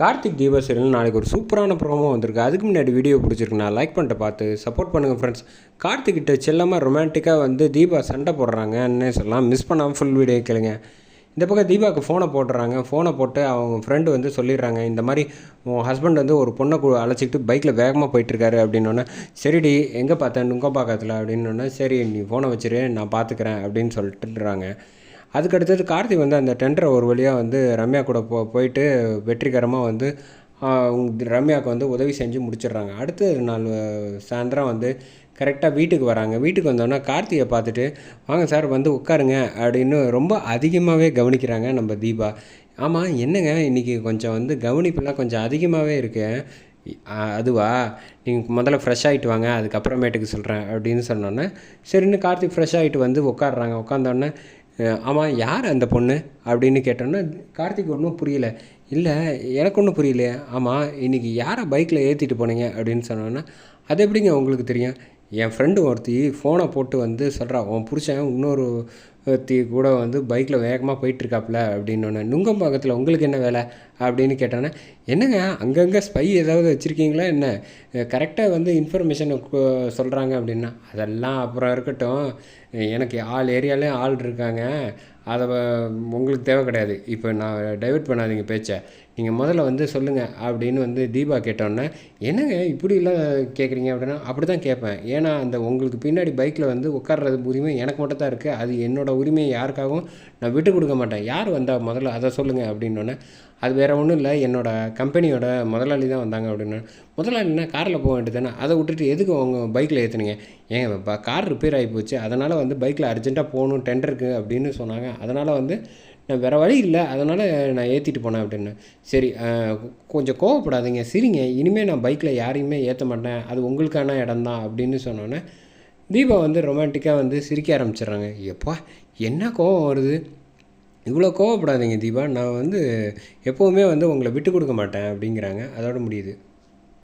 Karthik Deepa serial நாளைக்கு ஒரு சூப்பரான ப்ரோமோ வந்திருக்கு. அதுக்கு முன்னாடி வீடியோ பிடிச்சிருக்குண்ணா லைக் பண்ணிட்டு பார்த்து சப்போர்ட் பண்ணுங்கள் ஃப்ரெண்ட்ஸ் கார்த்திக் கிட்ட செல்லமாக ரொமான்டிக்காக வந்து தீபா சண்டை போடுறாங்கன்னு சொல்லலாம். மிஸ் பண்ணாமல் ஃபுல் வீடியோ கேளுங்க. இந்த பக்கம் தீபாவுக்கு ஃபோனை போட்டுறாங்க. ஃபோனை போட்டு அவங்க ஃப்ரெண்டு வந்து சொல்லிடுறாங்க. இந்த மாதிரி உன் ஹஸ்பண்ட் வந்து ஒரு பொண்ணை அழைச்சிக்கிட்டு பைக்கில் வேகமாக போயிட்டுருக்காரு அப்படின்னோடனே சரிடி எங்கே பார்த்தேன் நுங்கம்பாக்கத்தில்? அப்படின்னோடனே சரி நீ ஃபோனை வச்சிரு. நான் பார்த்துக்கிறேன் அப்படின்னு சொல்லிட்டுறாங்க. அதுக்கு அடுத்தது கார்த்திக் வந்து அந்த டெண்டரை ஒரு வழியாக வந்து ரம்யா கூட போ போயிட்டு வெற்றிகரமாக வந்து ரம்யாவுக்கு வந்து உதவி செஞ்சு முடிச்சிடுறாங்க. அடுத்த நாள் சாயந்தரம் வந்து கரெக்டாக வீட்டுக்கு வராங்க. வீட்டுக்கு வந்தோன்னா கார்த்திகை பார்த்துட்டு வாங்க சார் வந்து உட்காருங்க. அப்படின்னு ரொம்ப அதிகமாகவே கவனிக்கிறாங்க நம்ம தீபா. ஆமாம் என்னங்க இன்றைக்கி கொஞ்சம் வந்து கவனிப்பெல்லாம் கொஞ்சம் அதிகமாகவே இருக்கு. அதுவா? நீங்கள் முதல்ல ஃப்ரெஷ் ஆகிட்டு வாங்க அதுக்கப்புறமேட்டுக்கு சொல்கிறேன் அப்படின்னு சொன்னோன்னே சரின்னு கார்த்திக் ஃப்ரெஷ் ஆகிட்டு வந்து உட்காடுறாங்க உட்காந்தோடனே ஆமாம் யார் அந்த பொண்ணு அப்படின்னு கேட்டோன்னே கார்த்திக் ஒன்றும் புரியல. இல்லை எனக்கு ஒன்றும் புரியலையே. ஆமாம் இன்றைக்கி யாரை பைக்கில் ஏற்றிட்டு போனீங்க அப்படின்னு சொன்னோன்னா அது எப்படிங்க உங்களுக்கு தெரியும்? என் ஃப்ரெண்டு ஒருத்தி ஃபோனை போட்டு வந்து சொல்கிறா உன் புருஷன் இன்னொரு ஒருத்தி கூட வந்து பைக்கில் வேகமாக போயிட்டுருக்காப்புல அப்படின்னோடனே நுங்கம்பாக்கத்தில் உங்களுக்கு என்ன வேலை? அப்படின்னு கேட்டோன்னே என்னங்க அங்கங்கே ஸ்பை ஏதாவது வச்சுருக்கீங்களா என்ன? கரெக்டாக வந்து இன்ஃபர்மேஷன் சொல்கிறாங்க அப்படின்னா. அதெல்லாம் அப்புறம் இருக்கட்டும். எனக்கு ஆள் ஏரியாலே ஆள் இருக்காங்க. அதை வ- உங்களுக்கு தேவை கிடையாது. இப்போ நான் டைவர்ட் பண்ணாதீங்க பேச்சை. நீங்கள் முதல்ல வந்து சொல்லுங்கள் அப்படின்னு வந்து தீபா கேட்டோன்னே என்னங்க இப்படிலாம் கேட்குறீங்க அப்படின்னா அப்படி தான் கேட்பேன். ஏன்னா அந்த உங்களுக்கு பின்னாடி பைக்கில் வந்து உட்கார்றது உரிமை எனக்கு மட்டும் தான் இருக்குது அது என்னோட உரிமையை யாருக்காகவும் நான் விட்டு கொடுக்க மாட்டேன். யார் வந்தால் முதல்ல அதை சொல்லுங்கள் அப்படின்னோடனே அது வேறு ஒன்றும் இல்லை. என்னோட கம்பெனியோட முதலாளி தான் வந்தாங்க அப்படின்னு முதலாளினா காரில் போக வேண்டியது தானே? அதை விட்டுட்டு எதுக்கு உங்க பைக்கில் ஏற்றுனீங்க ஏங்க இப்போ கார் ரிப்பேர் ஆகி போச்சு. அதனால் வந்து பைக்கில் அர்ஜென்ட்டாக போகணும் டெண்டருக்கு அப்படின்னு சொன்னாங்க. அதனால் வந்து நான் வேறு வழி இல்லை. அதனால் நான் ஏற்றிட்டு போனேன் அப்படின்னு. சரி கொஞ்சம் கோவப்படாதீங்க. சரிங்க. இனிமேல் நான் பைக்கில் யாரையுமே ஏற்ற மாட்டேன். அது உங்களுக்கான இடம் தான் அப்படின்னு சொன்னோன்னே தீபா வந்து ரொமான்டிக்காக வந்து சிரிக்க ஆரம்பிச்சிடுறாங்க. எப்பா என்ன கோவம் வருது? இவ்வளோ கோவப்படாதீங்க தீபா. நான் வந்து எப்போவுமே வந்து உங்களை விட்டு கொடுக்க மாட்டேன் அப்படிங்கிறாங்க. அதோட முடியுது.